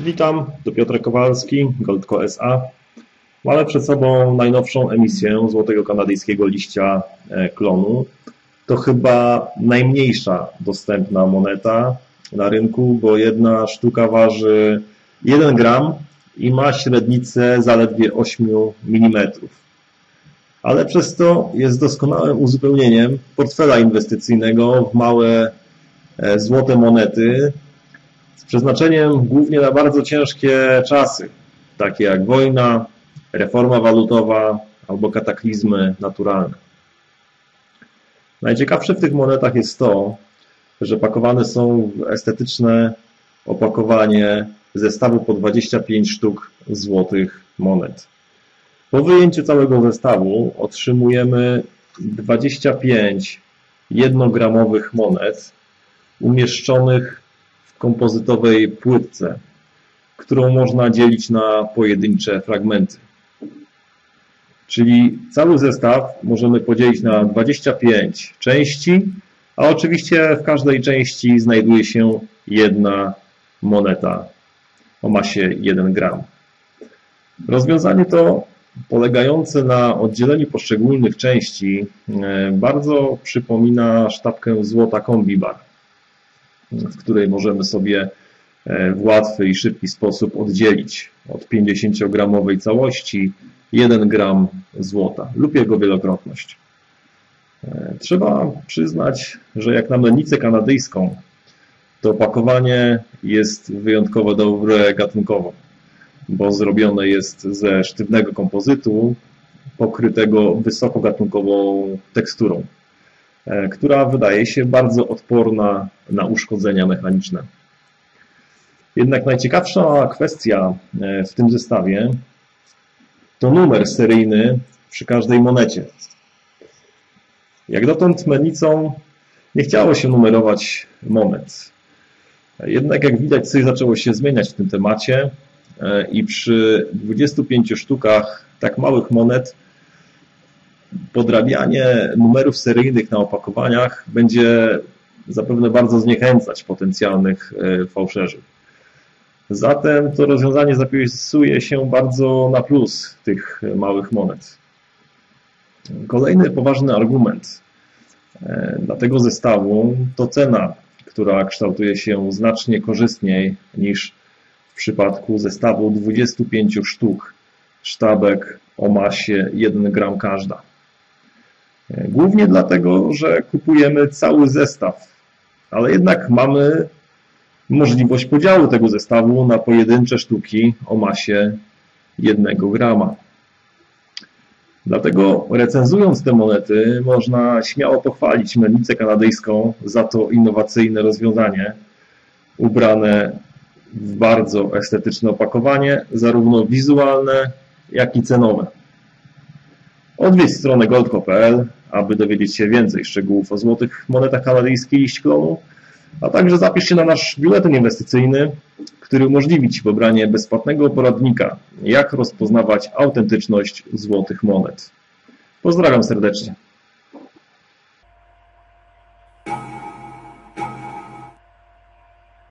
Witam, to Piotr Kowalski, Goldco SA. Mamy przed sobą najnowszą emisję złotego kanadyjskiego liścia e, klonu. To chyba najmniejsza dostępna moneta na rynku, bo jedna sztuka waży 1 gram i ma średnicę zaledwie 8 mm. Ale przez to jest doskonałym uzupełnieniem portfela inwestycyjnego w małe e, złote monety, przeznaczeniem głównie na bardzo ciężkie czasy, takie jak wojna, reforma walutowa albo kataklizmy naturalne. Najciekawsze w tych monetach jest to, że pakowane są w estetyczne opakowanie zestawu po 25 sztuk złotych monet. Po wyjęciu całego zestawu otrzymujemy 25 jednogramowych monet umieszczonych kompozytowej płytce, którą można dzielić na pojedyncze fragmenty. Czyli cały zestaw możemy podzielić na 25 części, a oczywiście w każdej części znajduje się jedna moneta o masie 1 gram. Rozwiązanie to polegające na oddzieleniu poszczególnych części e, bardzo przypomina sztabkę złota kombibar w której możemy sobie e, w łatwy i szybki sposób oddzielić od 50-gramowej całości 1 gram złota lub jego wielokrotność. E, trzeba przyznać, że jak na mennicę kanadyjską, to opakowanie jest wyjątkowo dobre gatunkowo, bo zrobione jest ze sztywnego kompozytu pokrytego wysokogatunkową teksturą. E, która wydaje się bardzo odporna na uszkodzenia mechaniczne. Jednak najciekawsza kwestia e, w tym zestawie to numer seryjny przy każdej monecie. Jak dotąd mennicą nie chciało się numerować monet. Jednak jak widać coś zaczęło się zmieniać w tym temacie e, i przy 25 sztukach tak małych monet podrabianie numerów seryjnych na opakowaniach będzie zapewne bardzo zniechęcać potencjalnych e, fałszerzy. Zatem to rozwiązanie zapisuje się bardzo na plus tych małych monet. Kolejny poważny argument e, dla tego zestawu to cena, która kształtuje się znacznie korzystniej niż w przypadku zestawu 25 sztuk sztabek o masie 1 gram każda. Głównie dlatego, że kupujemy cały zestaw, ale jednak mamy możliwość podziału tego zestawu na pojedyncze sztuki o masie 1 grama. Dlatego recenzując te monety można śmiało pochwalić mennicę kanadyjską za to innowacyjne rozwiązanie ubrane w bardzo estetyczne opakowanie, zarówno wizualne, jak i cenowe. Odwiedź stronę goldco.pl, aby dowiedzieć się więcej szczegółów o złotych monetach kanadyjskich i klonu, a także zapisz się na nasz biuletyn inwestycyjny, który umożliwi Ci pobranie bezpłatnego poradnika, jak rozpoznawać autentyczność złotych monet. Pozdrawiam serdecznie.